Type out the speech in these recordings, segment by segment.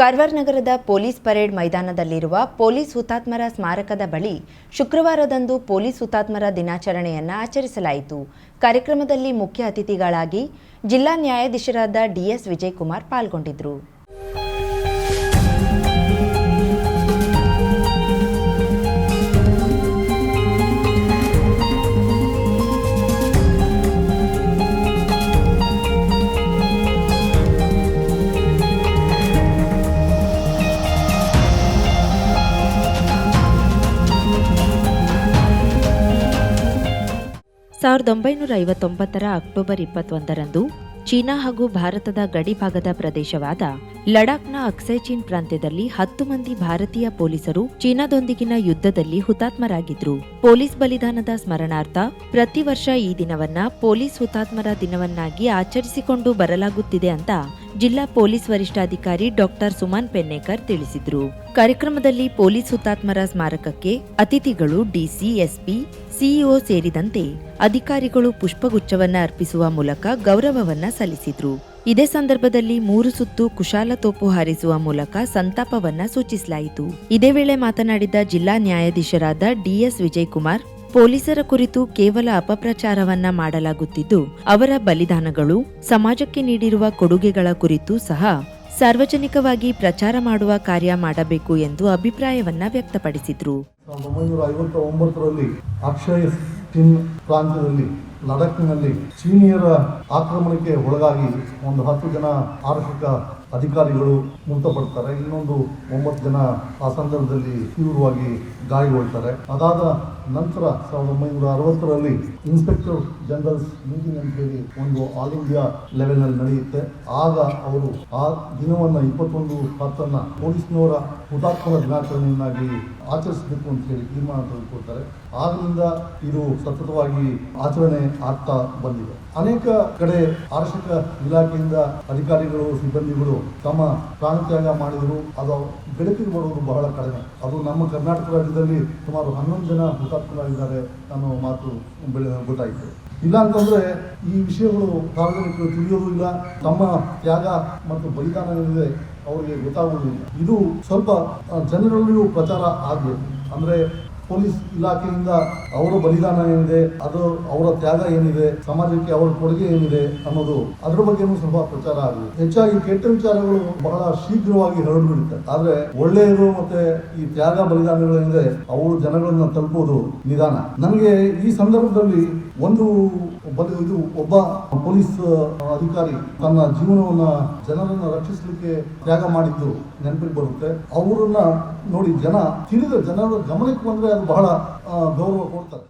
ಕಾರವಾರ ನಗರದ police parade ಮೈದಾನದಲ್ಲಿರುವ police ಹುತಾತ್ಮರ ಸ್ಮಾರಕದ ಬಳಿ ಶುಕ್ರವಾರದಂದು ಪೊಲೀಸ್ ಹುತಾತ್ಮರ ದಿನಾಚರಣೆಯನ್ನು ಆಚರಿಸಲಾಯಿತು ಕಾರ್ಯಕ್ರಮದಲ್ಲಿ ಮುಖ್ಯ ಅತಿಥಿಗಳಾಗಿ ಜಿಲ್ಲಾ ನ್ಯಾಯಾಧೀಶರಾದ ಡಿಎಸ್ ವಿಜಯಕುಮಾರ್ ಪಾಲ್ಗೊಂಡಿದ್ದರು ಸಾವಿರದ ಒಂಬೈನೂರ ಐವತ್ತೊಂಬತ್ತರ ಅಕ್ಟೋಬರ್ ಇಪ್ಪತ್ತೊಂದರಂದು ಚೀನಾ ಹಾಗೂ ಭಾರತದ ಗಡಿ ಭಾಗದ ಪ್ರದೇಶವಾದ ಲಡಾಖ್ನ ಅಕ್ಸೈಚೀನ್ ಪ್ರಾಂತ್ಯದಲ್ಲಿ ಹತ್ತು ಮಂದಿ ಭಾರತೀಯ ಪೊಲೀಸರು ಚೀನಾದೊಂದಿಗಿನ ಯುದ್ಧದಲ್ಲಿ ಹುತಾತ್ಮರಾಗಿದ್ರು ಪೊಲೀಸ್ ಬಲಿದಾನದ ಸ್ಮರಣಾರ್ಥ ಪ್ರತಿ ವರ್ಷ ಈ ದಿನವನ್ನ ಪೊಲೀಸ್ ಹುತಾತ್ಮರ ದಿನವನ್ನಾಗಿ ಆಚರಿಸಿಕೊಂಡು ಬರಲಾಗುತ್ತಿದೆ ಅಂತ ಜಿಲ್ಲಾ ಪೊಲೀಸ್ ವರಿಷ್ಠಾಧಿಕಾರಿ ಡಾಕ್ಟರ್ ಸುಮನ್ ಪೆನ್ನೇಕರ್ ತಿಳಿಸಿದರು ಕಾರ್ಯಕ್ರಮದಲ್ಲಿ ಪೊಲೀಸ್ ಹುತಾತ್ಮರ ಸ್ಮಾರಕಕ್ಕೆ ಅತಿಥಿಗಳು ಡಿಸಿ ಎಸ್ಪಿ ಸಿಇಒ ಸೇರಿದಂತೆ ಅಧಿಕಾರಿಗಳು ಪುಷ್ಪಗುಚ್ಛವನ್ನ ಅರ್ಪಿಸುವ ಮೂಲಕ ಗೌರವವನ್ನ ಸಲ್ಲಿಸಿದ್ರು ಇದೇ ಸಂದರ್ಭದಲ್ಲಿ ಮೂರು ಸುತ್ತು ಕುಶಾಲ ತೋಪು ಹಾರಿಸುವ ಮೂಲಕ ಸಂತಾಪವನ್ನ ಸೂಚಿಸಲಾಯಿತು ಇದೇ ವೇಳೆ ಮಾತನಾಡಿದ ಜಿಲ್ಲಾ ನ್ಯಾಯಾಧೀಶರಾದ ಡಿಎಸ್ ವಿಜಯಕುಮಾರ್ ಪೊಲೀಸರ ಕುರಿತು ಕೇವಲ ಅಪಪ್ರಚಾರವನ್ನ ಮಾಡಲಾಗುತ್ತಿದ್ದು ಅವರ ಬಲಿದಾನಗಳು ಸಮಾಜಕ್ಕೆ ನೀಡಿರುವ ಕೊಡುಗೆಗಳ ಕುರಿತು ಸಹ ಸಾರ್ವಜನಿಕವಾಗಿ ಪ್ರಚಾರ ಮಾಡುವ ಕಾರ್ಯ ಮಾಡಬೇಕು ಎಂದು ಅಭಿಪ್ರಾಯವನ್ನ ವ್ಯಕ್ತಪಡಿಸಿದ್ರು ಪ್ರಾಂತ್ಯದಲ್ಲಿ ಲಡಕ್ನಲ್ಲಿ ಚೀನಿಯರ ಆಕ್ರಮಣಕ್ಕೆ ಒಳಗಾಗಿ ಒಂದು ಹತ್ತು ಜನ ಆರ್ಥಿಕ ಅಧಿಕಾರಿಗಳು ಮೃತಪಡ್ತಾರೆ ಇನ್ನೊಂದು ಒಂಬತ್ತು ಜನ ಆ ಸಂದರ್ಭದಲ್ಲಿ ತೀವ್ರವಾಗಿ ಗಾಯಗೊಳ್ತಾರೆ ಅದಾದ ನಂತರ ಸಾವಿರದ ಒಂಬೈನೂರ ಅರವತ್ತರಲ್ಲಿ ಇನ್ಸ್ಪೆಕ್ಟರ್ ಜನರಲ್ಸ್ ಮೀಟಿಂಗ್ ಹೇಳಿ ಒಂದು ಆಲ್ ಇಂಡಿಯಾ ಲೆವೆಲ್ನಲ್ಲಿ ನಡೆಯುತ್ತೆ ಆಗ ಅವರು ಆ ದಿನವನ್ನು ಇಪ್ಪತ್ತೊಂದು ಹತ್ತನ್ನು ಪೊಲೀಸ್ನವರ ಹುತಾತ್ಮರ ದಿನಾಚರಣೆಯನ್ನಾಗಿ ಆಚರಿಸಬೇಕು ಅಂತ ಹೇಳಿ ತೀರ್ಮಾನ ತೆಗೆದುಕೊಳ್ತಾರೆ ಆದ್ದರಿಂದ ಇದು ಸತತವಾಗಿ ಆಚರಣೆ ಆಗ್ತಾ ಬಂದಿದೆ ಅನೇಕ ಕಡೆ ಆರ್ಥಿಕ ಇಲಾಖೆಯಿಂದ ಅಧಿಕಾರಿಗಳು ಸಿಬ್ಬಂದಿಗಳು ತಮ್ಮ ತ್ಯಾಗ ಮಾಡಿದರು ಅದು ಬೆಳಕಿಗೆ ಬರುವುದು ಬಹಳ ಕಡಿಮೆ ಅದು ನಮ್ಮ ಕರ್ನಾಟಕ ರಾಜ್ಯದಲ್ಲಿ ಸುಮಾರು ಹನ್ನೊಂದು ಜನ ಹುತಾತ್ಮರಾಗಿದ್ದಾರೆ ಅನ್ನೋ ಮಾತು ಬೆಳೆ ಗೊತ್ತಾಯಿತು ಇಲ್ಲ ಅಂತಂದ್ರೆ ಈ ವಿಷಯಗಳು ಸಾರ್ವಜನಿಕರು ತಿಳಿಯೋದು ಇಲ್ಲ ತಮ್ಮ ತ್ಯಾಗ ಮತ್ತು ಬಲಿದಾನ ಏನಿದೆ ಅವರಿಗೆ ಗೊತ್ತಾಗುವುದಿಲ್ಲ ಇದು ಸ್ವಲ್ಪ ಜನರಲ್ಲಿಯೂ ಪ್ರಚಾರ ಆಗಬೇಕು ಅಂದರೆ ಪೊಲೀಸ್ ಇಲಾಖೆಯಿಂದ ಅವರ ಬಲಿದಾನ ಏನಿದೆ ಅದು ಅವರ ತ್ಯಾಗ ಏನಿದೆ ಸಮಾಜಕ್ಕೆ ಅವರ ಕೊಡುಗೆ ಏನಿದೆ ಅನ್ನೋದು ಅದ್ರ ಬಗ್ಗೆನೂ ಸ್ವಲ್ಪ ಪ್ರಚಾರ ಆಗಿದೆ ಹೆಚ್ಚಾಗಿ ಕೆಟ್ಟ ವಿಚಾರಗಳು ಬಹಳ ಶೀಘ್ರವಾಗಿ ಹರಡು ಬಿಡುತ್ತೆ ಆದ್ರೆ ಒಳ್ಳೆಯದು ಮತ್ತೆ ಈ ತ್ಯಾಗ ಬಲಿದಾನಗಳೇನಿದೆ ಅವರು ಜನಗಳನ್ನ ತಲುಪೋದು ನಿಧಾನ ನನಗೆ ಈ ಸಂದರ್ಭದಲ್ಲಿ ಒಂದು ಇದು ಒಬ್ಬ ಪೊಲೀಸ್ ಅಧಿಕಾರಿ ತನ್ನ ಜೀವನವನ್ನ ಜನರನ್ನ ರಕ್ಷಿಸಲಿಕ್ಕೆ ತ್ಯಾಗ ಮಾಡಿದ್ದು ನೆನಪಿಗೆ ಬರುತ್ತೆ ಅವರನ್ನ ನೋಡಿ ಜನ ತಿಳಿದ ಜನರ ಗಮನಕ್ಕೆ ಬಂದ್ರೆ ಅದು ಬಹಳ ಗೌರವ ಕೊಡ್ತಾರೆ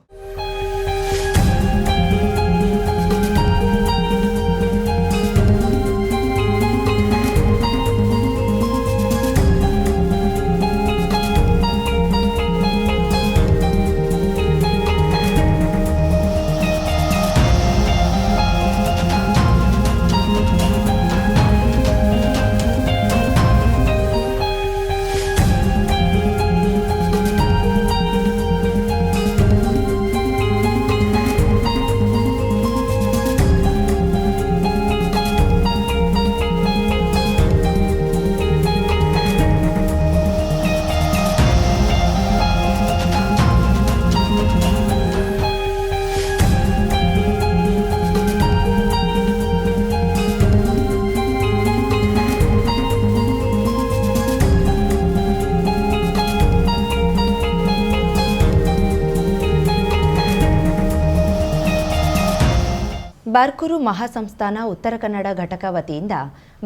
ಬಾರ್ಕೂರು ಮಹಾಸಂಸ್ಥಾನ ಉತ್ತರ ಕನ್ನಡ ಘಟಕ ವತಿಯಿಂದ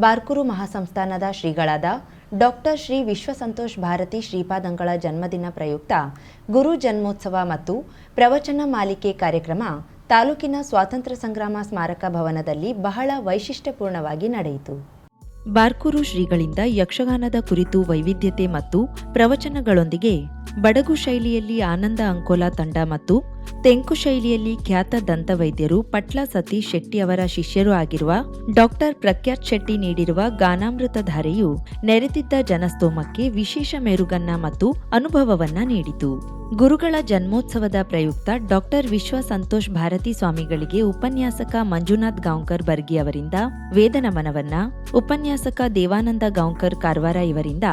ಬಾರ್ಕೂರು ಮಹಾಸಂಸ್ಥಾನದ ಶ್ರೀಗಳಾದ ಡಾಕ್ಟರ್ ಶ್ರೀ ವಿಶ್ವಸಂತೋಷ್ ಭಾರತಿ ಶ್ರೀಪಾದಂಗಳ ಜನ್ಮದಿನ ಪ್ರಯುಕ್ತ ಗುರು ಜನ್ಮೋತ್ಸವ ಮತ್ತು ಪ್ರವಚನ ಮಾಲಿಕೆ ಕಾರ್ಯಕ್ರಮ ತಾಲೂಕಿನ ಸ್ವಾತಂತ್ರ್ಯ ಸಂಗ್ರಾಮ ಸ್ಮಾರಕ ಭವನದಲ್ಲಿ ಬಹಳ ವೈಶಿಷ್ಟ್ಯಪೂರ್ಣವಾಗಿ ನಡೆಯಿತು ಬಾರ್ಕೂರು ಶ್ರೀಗಳಿಂದ ಯಕ್ಷಗಾನದ ಕುರಿತು ವೈವಿಧ್ಯತೆ ಮತ್ತು ಪ್ರವಚನಗಳೊಂದಿಗೆ ಬಡಗು ಶೈಲಿಯಲ್ಲಿ ಆನಂದ ಅಂಕೋಲಾ ತಂಡ ಮತ್ತು ತೆಂಕು ಶೈಲಿಯಲ್ಲಿ ಖ್ಯಾತ ದಂತವೈದ್ಯರು ಪಟ್ಲ ಸತೀಶ್ ಶೆಟ್ಟಿ ಅವರ ಶಿಷ್ಯರು ಆಗಿರುವ ಡಾಕ್ಟರ್ ಪ್ರಖ್ಯಾತ್ ಶೆಟ್ಟಿ ನೀಡಿರುವ ಧಾರೆಯು ನೆರೆದಿದ್ದ ಜನಸ್ತೋಮಕ್ಕೆ ವಿಶೇಷ ಮೆರುಗನ್ನ ಮತ್ತು ಅನುಭವವನ್ನ ನೀಡಿತು ಗುರುಗಳ ಜನ್ಮೋತ್ಸವದ ಪ್ರಯುಕ್ತ ಡಾಕ್ಟರ್ ವಿಶ್ವ ಸಂತೋಷ್ ಭಾರತಿ ಸ್ವಾಮಿಗಳಿಗೆ ಉಪನ್ಯಾಸಕ ಮಂಜುನಾಥ್ ಗಾಂವ್ಕರ್ ಬರ್ಗಿ ಅವರಿಂದ ವೇದ ನಮನವನ್ನ ಉಪನ್ಯಾಸಕ ದೇವಾನಂದ ಗಾಂವ್ಕರ್ ಕಾರ್ವಾರ ಇವರಿಂದ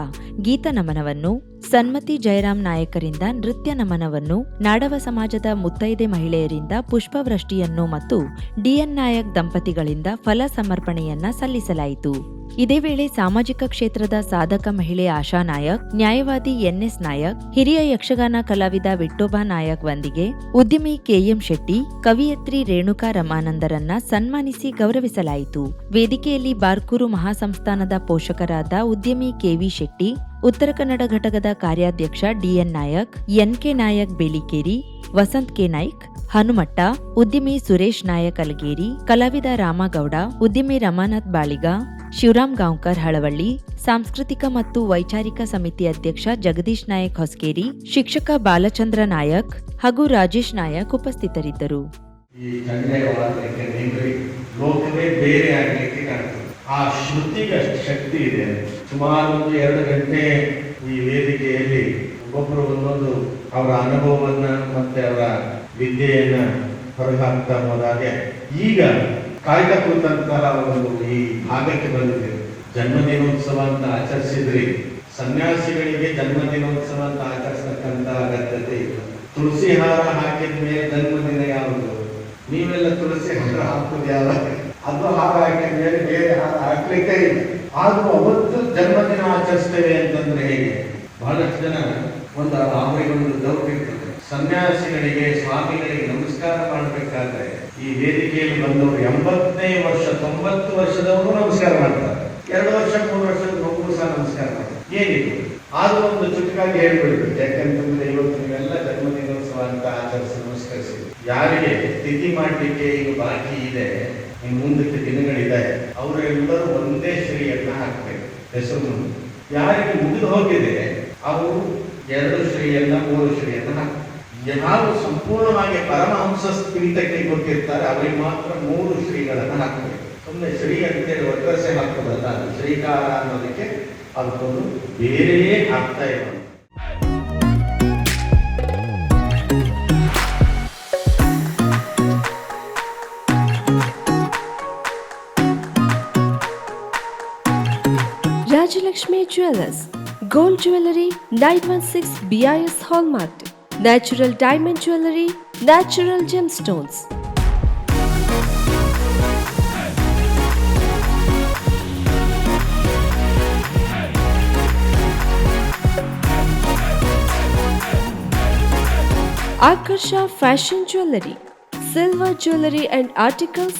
ಗೀತ ನಮನವನ್ನು ಸನ್ಮತಿ ಜಯರಾಮ್ ನಾಯಕರಿಂದ ನೃತ್ಯ ನಮನವನ್ನು ನಾಡವ ಸಮಾಜದ ಮುತ್ತೈದೆ ಮಹಿಳೆಯರಿಂದ ಪುಷ್ಪವೃಷ್ಟಿಯನ್ನು ಮತ್ತು ಡಿಎನ್ ನಾಯಕ್ ದಂಪತಿಗಳಿಂದ ಫಲ ಸಮರ್ಪಣೆಯನ್ನ ಸಲ್ಲಿಸಲಾಯಿತು ಇದೇ ವೇಳೆ ಸಾಮಾಜಿಕ ಕ್ಷೇತ್ರದ ಸಾಧಕ ಮಹಿಳೆ ಆಶಾ ನಾಯಕ್ ನ್ಯಾಯವಾದಿ ಎನ್ಎಸ್ ನಾಯಕ್ ಹಿರಿಯ ಯಕ್ಷಗಾನ ಕಲಾವಿದ ವಿಠೋಬಾ ನಾಯಕ್ ವಂದಿಗೆ ಉದ್ಯಮಿ ಕೆಎಂ ಶೆಟ್ಟಿ ಕವಿಯತ್ರಿ ರೇಣುಕಾ ರಮಾನಂದರನ್ನ ಸನ್ಮಾನಿಸಿ ಗೌರವಿಸಲಾಯಿತು ವೇದಿಕೆಯಲ್ಲಿ ಬಾರ್ಕೂರು ಮಹಾಸಂಸ್ಥಾನದ ಪೋಷಕರಾದ ಉದ್ಯಮಿ ಕೆವಿ ಶೆಟ್ಟಿ ಉತ್ತರ ಕನ್ನಡ ಘಟಕದ ಕಾರ್ಯಾಧ್ಯಕ್ಷ DN Nayak NK Nayak Belikeri Vasant K Naik Hanumatta ಉದ್ಯಮಿ ಸುರೇಶ್ ನಾಯಕ್ ಅಲಗೇರಿ ಕಲಾವಿದ ರಾಮಗೌಡ ಉದ್ಯಮಿ ರಮಾನಾಥ್ ಬಾಳಿಗ ಶಿವರಾಮ್ ಗಾಂವ್ಕರ್ ಹಳವಳ್ಳಿ ಸಾಂಸ್ಕೃತಿಕ ಮತ್ತು ವೈಚಾರಿಕ ಸಮಿತಿ ಅಧ್ಯಕ್ಷ ಜಗದೀಶ್ ನಾಯಕ್ ಹೊಸಕೇರಿ ಶಿಕ್ಷಕ ಬಾಲಚಂದ್ರ ನಾಯಕ್ ಹಾಗೂ ರಾಜೇಶ್ ನಾಯಕ್ ಉಪಸ್ಥಿತರಿದ್ದರು ಆ ಶ್ರುತಿಗೆ ಶಕ್ತಿ ಇದೆ ಸುಮಾರು ಒಂದು ಎರಡು ಗಂಟೆ ಈ ವೇದಿಕೆಯಲ್ಲಿ ಒಬ್ಬೊಬ್ಬರು ಒಂದೊಂದು ಅವರ ಅನುಭವವನ್ನ ಮತ್ತೆ ಅವರ ವಿದ್ಯೆಯನ್ನ ಹೊರಹಾಕ್ತಾ ಹೋದಾಗೆ ಈಗ ಕಾಯ್ದ ಕೂತಂತಹ ಒಂದು ಈ ಭಾಗಕ್ಕೆ ಬಂದಿದೆ ಜನ್ಮದಿನೋತ್ಸವ ಅಂತ ಆಚರಿಸಿದ್ರಿ ಸನ್ಯಾಸಿಗಳಿಗೆ ಜನ್ಮದಿನೋತ್ಸವ ಅಂತ ಆಚರಿಸತಕ್ಕಂತ ಅಗತ್ಯತೆ ತುಳಸಿ ಹಾರ ಹಾಕಿದ ಮೇಲೆ ಜನ್ಮದಿನ ಯಾವುದು ನೀವೆಲ್ಲ ತುಳಸಿ ಹಾರ ಹಾಕುದು ಯಾವಾಗ ಅದು ಹಾಗಾಗಿ ಹೇಳಿ ಬೇರೆ ಹಾಕ್ಲಿಕ್ಕೆ ಇಲ್ಲ ಆದ್ರೂ ಅವತ್ತು ಜನ್ಮದಿನ ಆಚರಿಸ್ತೇವೆ ಅಂತಂದ್ರೆ ಹೇಗೆ ಬಹಳಷ್ಟು ಜನ ಒಂದು ಅವರಿಗೊಂದು ದೌರ್ಟ್ ಇರ್ತದೆ ಸನ್ಯಾಸಿಗಳಿಗೆ ಸ್ವಾಮಿಗಳಿಗೆ ನಮಸ್ಕಾರ ಮಾಡಬೇಕಾದ್ರೆ ಈ ವೇದಿಕೆಯಲ್ಲಿ ಬಂದವರು ಎಂಬತ್ತನೇ ವರ್ಷ ತೊಂಬತ್ತು ವರ್ಷದವರು ನಮಸ್ಕಾರ ಮಾಡ್ತಾರೆ ಎರಡು ವರ್ಷ ಮೂರು ವರ್ಷದ ಒಬ್ಬರು ಸಹ ನಮಸ್ಕಾರ ಮಾಡ್ತಾರೆ ಏನಿದೆ ಆದ್ರೂ ಒಂದು ಚುಟುಕಾಗಿ ಹೇಳ್ಬಿಡ್ಬೇಕು ಯಾಕಂತಂದ್ರೆ ಇವತ್ತು ನೀವೆಲ್ಲ ಜನ್ಮದಿನೋತ್ಸವ ಅಂತ ಆಚರಿಸಿ ನಮಸ್ಕರಿಸಿದ್ರು ಯಾರಿಗೆ ಸ್ಥಿತಿ ಮಾಡಲಿಕ್ಕೆ ಈಗ ಬಾಕಿ ಇದೆ ಇನ್ನು ಮುಂದಕ್ಕೆ ದಿನಗಳಿದೆ ಅವರೆಲ್ಲರೂ ಒಂದೇ ಶ್ರೀಯನ್ನ ಹಾಕ್ಬೇಕು ಹೆಸರು ಯಾರಿಗೆ ಮುಗಿದು ಹೋಗಿದೆ ಅವರು ಎರಡು ಶ್ರೀಯನ್ನ ಮೂರು ಶ್ರೀಯನ್ನ ಹಾಕ್ತಾರೆ ಯಾರು ಸಂಪೂರ್ಣವಾಗಿ ಪರಮಹಂಸ ಪೀಠಕ್ಕೆ ಗೊತ್ತಿರ್ತಾರೆ ಅವರಿಗೆ ಮಾತ್ರ ಮೂರು ಶ್ರೀಗಳನ್ನ ಹಾಕಬೇಕು ಸುಮ್ಮನೆ ಶ್ರೀ ಅಂತೇಳಿ ಒತ್ತಸೆ ಹಾಕೋದಲ್ಲ ಶ್ರೀಕಾರ ಅನ್ನೋದಕ್ಕೆ ಅದಕ್ಕೊಂದು ಬೇರೆಯೇ ಆಗ್ತಾ ಇರೋದು Lakshmi Jewelers, Gold Jewelry 916 BIS Hallmark, Natural Diamond Jewelry, Natural Gemstones. Akasha Fashion Jewelry, Silver Jewelry and Articles